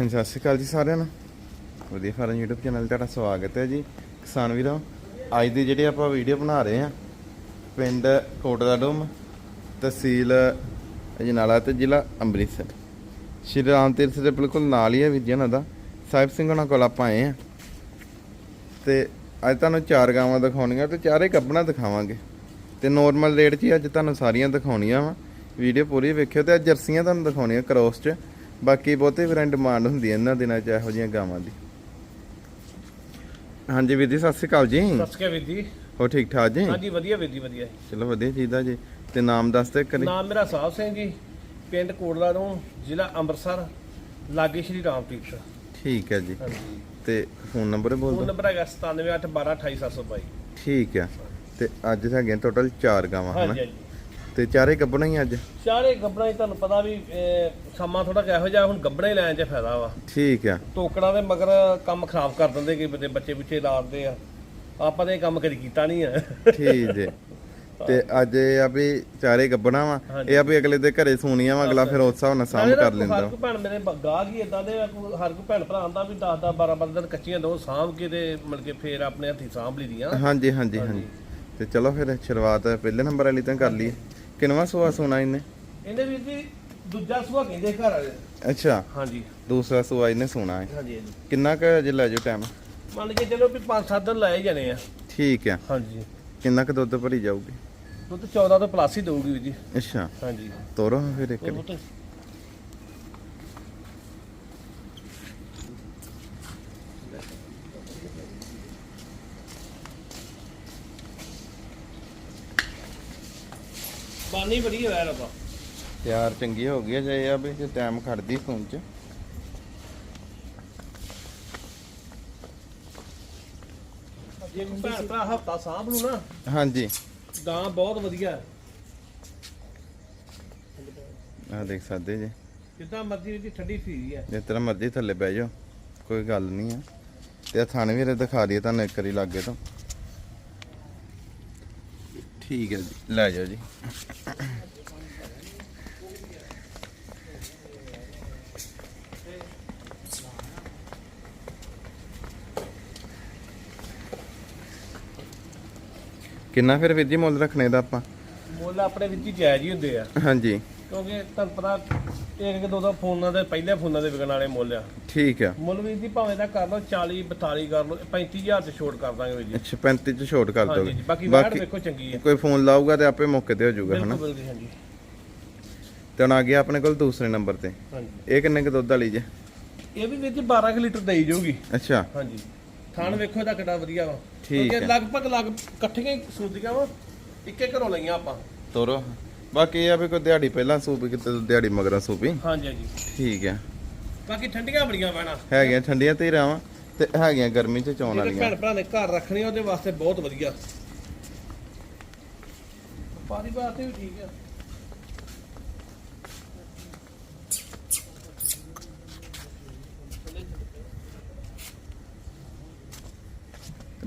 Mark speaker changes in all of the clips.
Speaker 1: ਹਾਂਜੀ, ਸਤਿ ਸ਼੍ਰੀ ਅਕਾਲ ਜੀ ਸਾਰਿਆਂ ਨੂੰ। ਵਧੀਆ ਫਾਰਮ YouTube ਚੈਨਲ ਤੁਹਾਡਾ ਸਵਾਗਤ ਹੈ ਜੀ। ਕਿਸਾਨ ਵੀਰੋ, ਅੱਜ ਦੀ ਜਿਹੜੀ ਆਪਾਂ ਵੀਡੀਓ ਬਣਾ ਰਹੇ ਹਾਂ, ਪਿੰਡ ਕੋਟਲਾ ਡੋਮ, ਤਹਿਸੀਲ ਅਜਨਾਲਾ ਤੇ ਜ਼ਿਲ੍ਹਾ ਅੰਮ੍ਰਿਤਸਰ। ਸ਼੍ਰੀ ਰਾਮ ਤੀਰਥ ਦੇ ਬਿਲਕੁਲ ਨਾਲ ਹੀ ਹੈ ਵੀਰ ਜੀ ਉਹਨਾਂ ਦਾ। ਸਾਹਿਬ ਸਿੰਘ ਉਹਨਾਂ ਕੋਲ ਆਪਾਂ ਆਏ ਹਾਂ। ਤੇ ਅੱਜ ਤੁਹਾਨੂੰ ਚਾਰ ਗਾਵਾਂ ਦਿਖਾਉਣੀਆਂ ਤੇ ਚਾਰੇ ਕੱਬਣਾ ਦਿਖਾਵਾਂਗੇ। ਤੇ ਨੋਰਮਲ ਰੇਟ 'ਚ ਹੀ ਅੱਜ ਤੁਹਾਨੂੰ ਸਾਰੀਆਂ ਦਿਖਾਉਣੀਆਂ ਵਾ। ਵੀਡੀਓ ਪੂਰੀ ਵੇਖਿਓ ਤੇ ਅੱਜ ਜਰਸੀਆਂ ਤੁਹਾਨੂੰ ਦਿਖਾਉਣੀਆਂ ਕ੍ਰੋਸ 'ਚ। ਬਾਕੀ ਬਹੁਤੇ ਵੀਰਾਂ ਡਿਮਾਂਡ ਹੁੰਦੀ ਹੈ ਇਹਨਾਂ ਦਿਨਾਂ 'ਚ ਇਹੋ ਜਿਹੀਆਂ ਗਾਵਾਂ ਦੀ। ਹਾਂਜੀ ਵੀਰ ਜੀ ਸਤਿ ਸ਼੍ਰੀ ਅਕਾਲ ਜੀ।
Speaker 2: ਸਤਿ ਸ਼੍ਰੀ ਅਕਾਲ ਵੀਰ ਜੀ।
Speaker 1: ਹੋ ਠੀਕ ਠਾਕ ਜੀ?
Speaker 2: ਹਾਂਜੀ ਵਧੀਆ ਵੀਰ ਜੀ ਵਧੀਆ।
Speaker 1: ਚਲੋ ਵਧੀਆ ਚੀਦਾ ਜੀ। ਤੇ ਨਾਮ ਦੱਸ ਦੇ ਕਰੀ
Speaker 2: ਨਾਮ ਮੇਰਾ ਸਾਹਿਬ ਸਿੰਘ ਜੀ ਪਿੰਡ ਕੋਟਲਾ ਤੋਂ ਜ਼ਿਲ੍ਹਾ ਅੰਮ੍ਰਿਤਸਰ ਲਾਗੇ ਸ਼੍ਰੀ ਰਾਮਪ੍ਰੀਤ
Speaker 1: ਠੀਕ ਹੈ ਜੀ। ਤੇ ਫੋਨ ਨੰਬਰ ਬੋਲ
Speaker 2: ਫੋਨ
Speaker 1: ਦਿਓ।
Speaker 2: ਨੰਬਰ ਹੈਗਾ 9781122722
Speaker 1: ਠੀਕ ਹੈ। ਤੇ ਅੱਜ ਹੈਗੇ ਟੋਟਲ 4 ਗਾਵਾਂ ਹਨਾ?
Speaker 2: ਹਾਂਜੀ ਹਾਂਜੀ।
Speaker 1: ਤੇ ਚਾਰੇ ਕੱਬਣਾ ਹੀ ਅੱਜ?
Speaker 2: ਚਾਰੇ ਗੱਬੜਾਂ 'ਚ ਤੁਹਾਨੂੰ ਪਤਾ ਵੀ ਸਮਾਂ ਥੋੜਾ ਕਿਹੋ ਜਿਹਾ ਹੁਣ ਗੱਬੜੇ ਹੀ ਲੈਣ 'ਚ ਫਾਇਦਾ ਵਾ।
Speaker 1: ਠੀਕ ਹੈ
Speaker 2: ਟੋਕੜਾਂ ਦੇ ਮਗਰ ਕੰਮ ਖਰਾਬ ਕਰ ਦਿੰਦੇ ਕਿ ਬੱਚੇ ਬੱਚੇ ਪਿੱਛੇ ਲਾਉਂਦੇ ਆ। ਆਪਾਂ ਤੇ ਇਹ ਕੰਮ ਕਦੀ ਕੀਤਾ ਨਹੀਂ ਆ।
Speaker 1: ਠੀਕ ਜੀ। ਤੇ ਅੱਜ ਇਹ ਆ ਵੀ ਚਾਰੇ ਗੱਬਣਾ ਵਾ। ਇਹ ਆ ਵੀ ਅਗਲੇ ਦੇ ਘਰੇ ਸੋਣੀਆਂ ਵਾ ਅਗਲਾ ਫਿਰ ਉਸ ਹਿਸਾਬ ਨਾਲ ਸਾਂਭ ਕਰ ਲੈਂਦਾ
Speaker 2: ਹਰ ਕੋਈ ਭੈਣ ਮੇਰੇ ਗਾਹ ਕੀ ਇਦਾਂ ਦੇ ਆ, ਹਰ ਕੋਈ ਭੈਣ ਭਰਾ ਆਂਦਾ ਵੀ 10 10 12 12 ਦਿਨ ਕੱਚੀਆਂ ਦੋ ਸਾਂਭ ਕੇ ਤੇ ਮਿਲ ਕੇ ਫੇਰ ਆਪਣੇ ਹੱਥੀ ਸਾਂਭ ਲਈ ਦੀਆਂ।
Speaker 1: ਹਾਂਜੀ ਹਾਂਜੀ। ਹਾਂਜੀ। ਤੇ ਚਲੋ ਫਿਰ ਸ਼ੁਰੂਆਤ ਪਹਿਲੇ ਨੰਬਰ ਵਾਲੀ ਤਾਂ ਕਰ ਲਈਏ। ਕਿੰਨਵਾ ਸੂਆ ਸੋਨਾ ਇਹਨੇ?
Speaker 2: ਇਹਦੇ ਵੀਰ ਜੀ ਦੂਜਾ ਸੁਹਾ ਕਹਿੰਦੇ ਘਰ ਵਾਲੇ
Speaker 1: ਅੱਛਾ।
Speaker 2: ਹਾਂਜੀ।
Speaker 1: ਦੂਸਰਾ ਸੂਆ ਇਹਨੇ ਸੋਨਾ ਹੈ।
Speaker 2: ਹਾਂਜੀ ਹਾਂਜੀ।
Speaker 1: ਕਿੰਨਾ ਕੁ ਜੇ ਲੈ ਜਾਓ ਟਾਈਮ
Speaker 2: ਮੰਨ ਕੇ ਚਲੋ ਵੀ 5-7 ਦਿਨ ਲਾਏ ਜਾਣੇ ਆ।
Speaker 1: ਠੀਕ ਆ।
Speaker 2: ਹਾਂਜੀ।
Speaker 1: ਕਿੰਨਾ ਕੁ ਦੁੱਧ ਭਰੀ ਜਾਊਗੀ?
Speaker 2: ਦੁੱਧ 14 ਤੋਂ ਪਲੱਸ ਹੀ ਦਊਗੀ ਵੀਰ ਜੀ।
Speaker 1: ਅੱਛਾ।
Speaker 2: ਹਾਂਜੀ।
Speaker 1: ਤੋਰੋ ਫਿਰ ਇੱਕ
Speaker 2: ਹੋਰ ਬਾਨੀ ਬੜੀ ਹੋਇਆ ਰੱਬਾ।
Speaker 1: ਤਿਆਰ ਚੰਗੀ ਹੋ ਗਈ ਜੇ ਆ ਵੀ ਜੇ ਟਾਈਮ ਖੜਦੀ ਫੋਨ 'ਚ।
Speaker 2: ਜੇ ਕੋਈ ਭੈਣ ਭਰਾ ਹਫਤਾ ਸਾਂਭ ਨੂੰ ਨਾ।
Speaker 1: ਹਾਂਜੀ।
Speaker 2: ਗਾਂ ਬਹੁਤ ਵਧੀਆ। ਹੈ।
Speaker 1: ਆ ਦੇਖ ਸਕਦੇ ਜੀ।
Speaker 2: ਜਿੱਦਾਂ ਮਰਜ਼ੀ ਉਹਦੀ ਠੰਡੀ ਫੀਰੀ ਹੈ।
Speaker 1: ਜੇ ਤੇਰਾ ਮਰਜ਼ੀ ਥੱਲੇ ਬਹਿ ਜਾਓ ਕੋਈ ਗੱਲ ਨਹੀਂ ਆ। ਤੇ ਆ ਥਾਣੇ ਵੀਰੇ ਦਿਖਾ ਦਈਏ ਤੁਹਾਨੂੰ ਇੱਕ ਵਾਰੀ ਲਾਗੇ ਤੋਂ। ਠੀਕ ਹੈ ਜੀ ਲੈ ਜਾਓ ਜੀ। ਕਿੰਨਾ ਫਿਰ ਵੀਰ ਜੀ ਮੁੱਲ ਰੱਖਣੇ ਦਾ ਆਪਾਂ?
Speaker 2: ਮੁੱਲ ਆਪਣੇ ਵਿੱਚ ਹੀ ਜਾਇਜ਼ ਹੀ ਹੁੰਦੇ ਆ।
Speaker 1: ਹਾਂਜੀ।
Speaker 2: ਕਿਉਂਕਿ ਤੁਹਾਨੂੰ ਪਤਾ ਇੱਕ ਇੱਕ ਦੋ ਦੋ ਫੋਨਾਂ ਦੇ ਪਹਿਲੇ ਫੋਨਾਂ ਦੇ ਵਿਕਣ ਵਾਲੇ ਮੁੱਲ ਆ।
Speaker 1: ਠੀਕ ਆ।
Speaker 2: ਮੁੱਲ ਵੀ ਦੀ ਭਾਵੇਂ ਤਾਂ ਕਰ ਲਓ 40 42 ਕਰ ਲਓ 35000 ਚ ਛੋਟ ਕਰ ਦਾਂਗੇ ਵੀਰ ਜੀ।
Speaker 1: ਅੱਛਾ 35 ਚ ਛੋਟ ਕਰ ਦੋਗੇ।
Speaker 2: ਬਾਕੀ ਵਾੜ ਵੇਖੋ ਚੰਗੀ ਹੈ
Speaker 1: ਕੋਈ ਫੋਨ ਲਾਊਗਾ ਤੇ ਆਪੇ ਮੌਕੇ ਤੇ ਹੋ ਜਾਊਗਾ ਹਨਾ?
Speaker 2: ਬਿਲਕੁਲ ਹਾਂਜੀ।
Speaker 1: ਤੇ ਹੁਣ ਆ ਗਿਆ ਆਪਣੇ ਕੋਲ ਦੂਸਰੇ ਨੰਬਰ ਤੇ।
Speaker 2: ਹਾਂਜੀ।
Speaker 1: ਇਹ ਕਿੰਨੇ ਕੁ ਦੁੱਧ ਵਾਲੀ ਜੇ?
Speaker 2: ਇਹ ਵੀ ਵੀਰ ਜੀ 12 ਕੁ ਲੀਟਰ ਦੇਈ ਜਾਊਗੀ।
Speaker 1: ਅੱਛਾ।
Speaker 2: ਹਾਂਜੀ। ਥਾਣ ਵੇਖੋ ਇਹਦਾ ਕਿੱਡਾ ਵਧੀਆ ਵਾ।
Speaker 1: ਠੀਕ
Speaker 2: ਕਿਉਂਕਿ
Speaker 1: ਹੈ।
Speaker 2: ਲਗਭਗ ਲਗ ਇਕੱਠੀਆਂ ਹੀ ਸੂਦੀਆਂ ਵਾ ਇੱਕੇ ਘਰੋਂ ਲਈਆਂ ਆਪਾਂ।
Speaker 1: ਤੋਰੋ। ਬਾਕੀ ਇਹ ਆ ਵੀ ਕੋਈ ਦਿਹਾੜੀ ਪਹਿਲਾਂ ਸੂਪੀ ਕਿਤੇ ਦਿਹਾੜੀ ਮਗਰਾਂ ਸੂਪੀ
Speaker 2: ਹਾਂਜੀ ਹਾਂਜੀ।
Speaker 1: ਠੀਕ ਆ
Speaker 2: ਬਾਕੀ ਠੰਡੀਆਂ ਬੜੀਆਂ ਪੈਣਾ
Speaker 1: ਹੈਗੀਆਂ ਠੰਡੀਆਂ ਤੇ ਰਾਵਾਂ ਤੇ ਹੈਗੀਆਂ ਗਰਮੀ ਚ ਚੌਣ
Speaker 2: ਜਿਹੜੇ
Speaker 1: ਵਾਲੀਆਂ।
Speaker 2: ਭੈਣ ਭਰਾ ਨੇ ਘਰ ਰੱਖਣੀ ਆ, ਉਹਦੇ ਵਾਸਤੇ ਬਹੁਤ ਵਧੀਆ। ਪਾਰੀ ਵਾਸਤੇ ਵੀ ਠੀਕ ਆ।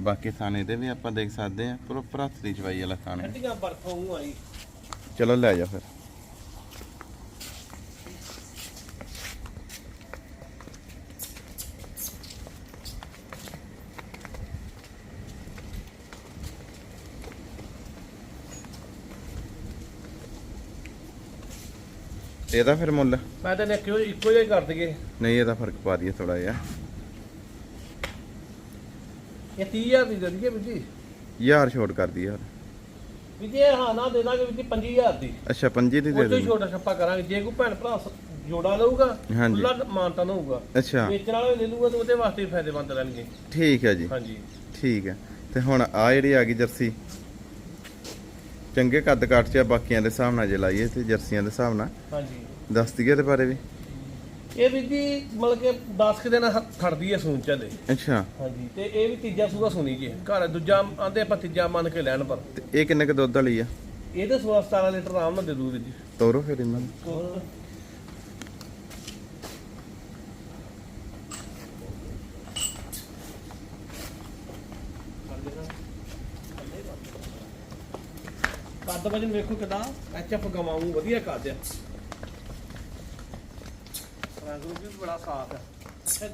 Speaker 1: ਬਾਕੀ ਥਾਣੇ ਦੇ ਵੀ ਆਪਾਂ ਦੇਖ ਸਕਦੇ ਆ ਪ੍ਰੋਪਰ ਹੱਥ ਦੀ ਚਵਾਈ ਵਾਲਾ ਥਾਣੇ
Speaker 2: ਬਰਫਾਂ
Speaker 1: ਚਲੋ ਲੈ ਜਾ ਫਿਰ। ਤੇ ਇਹਦਾ ਫਿਰ ਮੁੱਲ?
Speaker 2: ਮੈਂ ਤਾਂ ਨੇ ਕਿਉਂ ਇੱਕੋ ਜਿਹਾ ਹੀ ਕਰ ਦਈਏ।
Speaker 1: ਨਹੀਂ ਇਹਦਾ ਫ਼ਰਕ ਪਾ ਦਈਏ ਥੋੜਾ ਜਿਹਾ।
Speaker 2: ਇਹ 30000 ਦੀ ਦੇ ਦਈਏ ਵੀਰ ਜੀ।
Speaker 1: ਯਾਰ ਛੋਟ ਕਰ ਦਈਏ। ਯਾਰ
Speaker 2: ਵੀਰ ਜੀ ਇਹ ਹਾਂ ਨਾ ਦੇ ਦਾਂਗੇ ਵੀਰ ਜੀ 25000 ਦੀ।
Speaker 1: ਅੱਛਾ ਪੰਜੀ ਦੀ ਦੇ
Speaker 2: ਉਹ ਤੋਂ
Speaker 1: ਦੇ
Speaker 2: ਹੀ ਛੋਟਾ ਛੱਪਾ ਕਰਾਂਗੇ। ਜੇ ਕੋਈ ਭੈਣ ਭਰਾ ਸ- ਜੋੜਾ ਲਊਗਾ
Speaker 1: ਹਾਂਜੀ।
Speaker 2: ਖੁੱਲਾ ਮਾਨਤਾ ਨਾ ਹੋਊਗਾ
Speaker 1: ਅੱਛਾ।
Speaker 2: ਵੇਚਣ ਵਾਲੇ ਲੈ ਲੂਗਾ ਤਾਂ ਉਹਦੇ ਵਾਸਤੇ ਵੀ ਫਾਇਦੇਮੰਦ ਰਹਿਣਗੇ।
Speaker 1: ਠੀਕ ਹੈ ਜੀ।
Speaker 2: ਹਾਂਜੀ।
Speaker 1: ਠੀਕ ਹੈ। ਤੇ ਹੁਣ ਆ ਜਿਹੜੀ ਆ ਗਈ ਜਰਸੀ। ਚੰਗੇ ਕੱਦ ਕੱਟ ਚ ਆ ਬਾਕੀਆਂ ਦੇ ਹਿਸਾਬ ਨਾਲ ਜੇ ਲਾਈਏ ਤੇ ਜਰਸੀਆਂ ਦੇ ਹਿਸਾਬ ਨਾਲ।
Speaker 2: ਹਾਂਜੀ।
Speaker 1: ਦੱਸ ਦਈਏ ਇਹਦੇ ਬਾਰੇ ਵੀ।
Speaker 2: ਇਹ ਵੀਰ ਜੀ ਮਤਲਬ ਕਿ 10 ਕਿ ਦਿਨ ਹ- ਖੜਦੀ ਹੈ ਸੂਨ ਦੇ।
Speaker 1: ਅੱਛਾ।
Speaker 2: ਹਾਂਜੀ ਤੇ ਇਹ ਵੀ ਤੀਜਾ ਸੂਆ ਸੁਣੀ ਜੀ। ਘਰ ਦੂਜਾ ਆਂਦੇ ਆਪਾਂ ਤੀਜਾ ਮੰਨ ਕੇ ਲੈਣ ਪਰ।
Speaker 1: ਤੇ ਇਹ ਕਿੰਨੇ ਕ ਦੁੱਧ ਵਾਲੀ ਆ?
Speaker 2: ਇਹ ਤੇ 16 17 ਲੀਟਰ ਆਰਾਮ ਨਾਲ ਦੇ ਦੂ ਵੀਰ ਜੀ।
Speaker 1: ਤੋਰੋ ਫਿਰ ਇਹਨਾਂ ਨੂੰ।
Speaker 2: ਕੱਦ ਵਜਨ ਵੇਖੋ ਕਿਦਾਂ ਐਚਐਫ ਗਵਾਉਂ ਵਧੀਆ ਕੱਦ ਆ। ਰੂਪ ਵੀ ਬੜਾ ਸਾਫ਼ ਹੈ। ਤੇ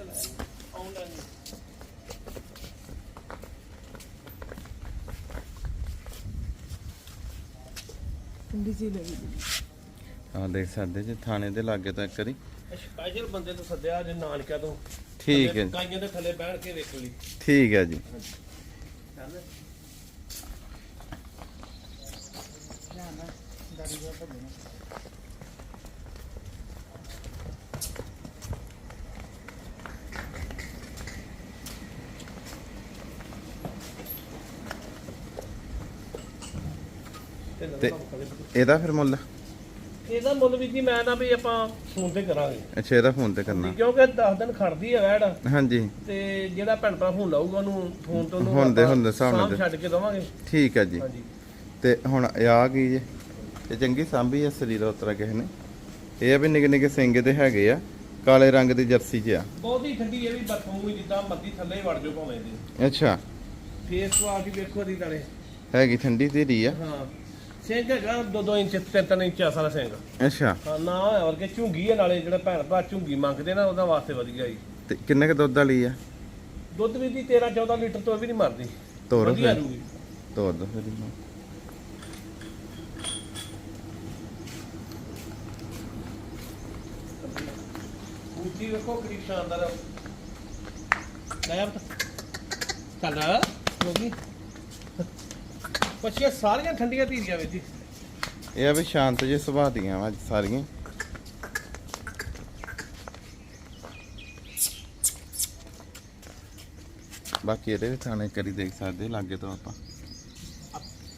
Speaker 3: ਠੰਡੀ
Speaker 1: ਆ ਦੇਖ ਸਕਦੇ ਜੀ ਥਾਣੇ ਦੇ ਲਾਗੇ ਤਾਂ ਇੱਕ ਵਾਰੀ।
Speaker 2: ਸਪੈਸ਼ਲ ਬੰਦੇ ਤੋਂ ਸੱਦਿਆ ਜੇ ਨਾਨਕਾ ਤੋਂ।
Speaker 1: ਠੀਕ ਹੈ ਜੀ,
Speaker 2: ਕਾਈਆਂ ਦੇ ਥੱਲੇ ਬੈਠ ਕੇ ਵੇਖ ਲਈ।
Speaker 1: ਠੀਕ ਹੈ ਜੀ।
Speaker 2: ਚੱਲ।
Speaker 3: ਜਾਣਾ ਭੱਜਣਾ
Speaker 2: ਤੇ
Speaker 1: ਤੇ- ਇਹਦਾ ਫਿਰ ਮੁੱਲ?
Speaker 2: ਇਹਦਾ ਮੁੱਲ ਵੀ ਜੀ ਮੈਂ ਨਾ ਵੀ ਆਪਾਂ ਫੋਨ ਤੇ ਕਰਾਂਗੇ।
Speaker 1: ਅੱਛਾ ਇਹਦਾ ਫੋਨ ਤੇ ਕਰਨਾ।
Speaker 2: ਕਿਉਂਕਿ 10 ਦਿਨ ਖੜਦੀ ਹੈ ਵੈੜ।
Speaker 1: ਹਾਂਜੀ।
Speaker 2: ਤੇ ਜਿਹੜਾ ਭੈਣ ਭਰਾ ਫੋਨ ਲਾਊਗਾ ਉਹਨੂੰ ਫੋਨ ਤੋਂ ਉਹਨੂੰ
Speaker 1: ਹੁੰਦੇ- ਹੁੰਦੇ ਹਿਸਾਬ ਨਾਲ
Speaker 2: ਛੱਡ ਕੇ ਦਵਾਂਗੇ।
Speaker 1: ਠੀਕ ਹੈ ਜੀ।
Speaker 2: ਹਾਂਜੀ।
Speaker 1: ਤੇ ਹੁਣ ਆ ਕੀ ਜੇ। ਇਹ ਚੰਗੀ ਸਾਂਭੀ ਆ ਸਰੀਰ ਉਤਰਾ ਕਿਸੇ ਨੇ। ਇਹ ਆ ਵੀ ਨਿੱਕੇ ਨਿੱਕੇ ਸਿੰਘ ਦੇ ਹੈਗੇ ਆ। ਕਾਲੇ ਰੰਗ ਦੀ ਜਰਸੀ 'ਚ ਆ।
Speaker 2: ਬਹੁਤੀ ਠੰਡੀ ਇਹ ਵੀ ਬਰਫੋਂ ਹੀ ਜਿੱਦਾਂ ਮੱਦੀ ਥੱਲੇ ਹੀ ਵੜ ਜਾਓ ਭਾਵੇਂ ਦੀ
Speaker 1: ਅੱਛਾ।
Speaker 2: ਫੇਸ ਕੁਆਲਿਟੀ ਵੇਖੋ ਦੀ ਨਾਲੇ।
Speaker 1: ਹੈਗੀ ਠੰਡੀ ਧੀਰੀ ਆ।
Speaker 2: ਹਾਂ। ਸਿੰਘ ਹੈਗਾ ਦੋ ਦੋ ਇੰਚ ਤਿੰਨ ਤਿੰਨ ਇੰਚ ਸਾਰਾ ਸਿੰਘ।
Speaker 1: ਅੱਛਾ।
Speaker 2: ਹਾਂ ਨਾ ਹੋਇਆ ਵਰਗੇ ਝੁੰਗੀ ਹੈ ਨਾਲੇ ਜਿਹੜਾ ਭੈਣ ਭਰਾ ਝੁੰਗੀ ਮੰਗਦੇ ਨਾ ਉਹਦਾ ਵਾਸਤੇ ਵਧੀਆ ਜੀ।
Speaker 1: ਤੇ ਕਿੰਨੇ ਕ ਦੁੱਧ ਵਾਲੀ ਆ?
Speaker 2: ਦੁੱਧ ਵੀ ਦੀ 13 14 ਲੀਟਰ ਤੋਂ ਵੀ ਨਹੀਂ ਮਰਦੀ।
Speaker 1: ਤੋਰੋ ਫਿਰ।
Speaker 2: ਰੂਗੀ।
Speaker 1: ਤੋਰ ਦੋ ਫਿਰ ਇਹਨੂੰ।
Speaker 2: ਉੱਚੀ ਵੇਖੋ ਕਿੰਨੀ ਸ਼ਾਨਦਾਰ। ਲੈ ਆ ਚੱਲ। ਲੋਗੀ ਪਛੀਆਂ ਸਾਰੀਆਂ ਠੰਡੀਆਂ ਧੀਰੀਆਂ ਵਿੱਚ ਜੀ।
Speaker 1: ਇਹ ਆ ਵੀ ਸ਼ਾਂਤ ਜਿਹੇ ਸੁਭਾਅ ਦੀਆਂ ਵਾ ਸਾਰੀਆਂ। ਬਾਕੀ ਇਹਦੇ ਵੀ ਥਾਣੇ ਕਰੀ ਦੇਖ ਸਕਦੇ ਲਾਗੇ ਤੋਂ ਆਪਾਂ।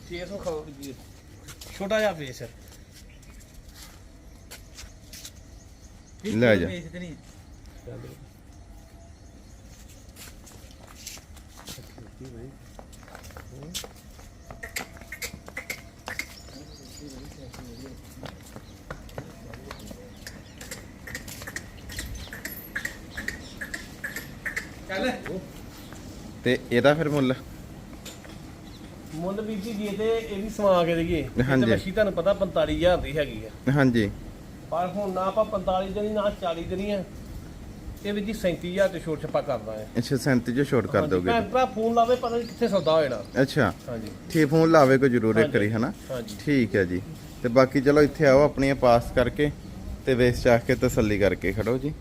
Speaker 2: ਫੇਸ ਨੂੰ ਖਾਓ ਜੀ। ਛੋਟਾ ਜਿਹਾ ਫੇਸ ਹੈ।
Speaker 1: ਲੈ ਜਾ।
Speaker 3: ਨਹੀਂ?
Speaker 2: ਚੱਲ।
Speaker 1: ਤੇ ਇਹਦਾ ਫਿਰ ਮੁੱਲ?
Speaker 2: ਮੁੱਲ ਵੀ ਜੀ ਜੇ ਤੇ ਇਹ ਵੀ ਸਮਾ ਕੇ ਦੇਈਏ ਇਹ
Speaker 1: ਹਾਂਜੀ।
Speaker 2: ਮੱਛੀ ਤੁਹਾਨੂੰ ਪਤਾ 45000 ਦੀ ਹੈਗੀ ਆ।
Speaker 1: ਹਾਂਜੀ।
Speaker 2: ਪਰ ਹੁਣ ਨਾ ਆਪਾਂ 45 ਦੇਣੀ ਨਾ 40 ਦੇਣੀ ਆ। ਇਹ ਵੀ ਜੀ 37000 ਤੇ ਛੋਟ ਛੱਪਾ ਕਰਦਾ ਹੈ।
Speaker 1: ਅੱਛਾ 37 ਚ ਛੋਟ ਕਰ ਦੋਗੇ
Speaker 2: ਭੈਣ ਭਰਾ ਫੋਨ ਲਾਵੇ ਪਤਾ ਨਹੀਂ ਕਿੱਥੇ ਸੌਦਾ ਹੋਣਾ
Speaker 1: ਅੱਛਾ।
Speaker 2: ਹਾਂਜੀ।
Speaker 1: ਠੀਕ ਫੋਨ ਲਾਵੇ ਕੋ ਜ਼ਰੂਰ ਇੱਕ
Speaker 2: ਹਾਂਜੀ।
Speaker 1: ਵਾਰੀ ਹਨਾ?
Speaker 2: ਹਾਂਜੀ।
Speaker 1: ਠੀਕ ਹੈ ਜੀ। ਤੇ ਬਾਕੀ ਚਲੋ ਇੱਥੇ ਆਓ ਆਪਣੀਆਂ ਪਾਸ ਕਰਕੇ ਤੇ ਵੇਚ ਚਾਹ ਕੇ ਤਸੱਲੀ ਕਰਕੇ ਖੜੋ ਜੀ।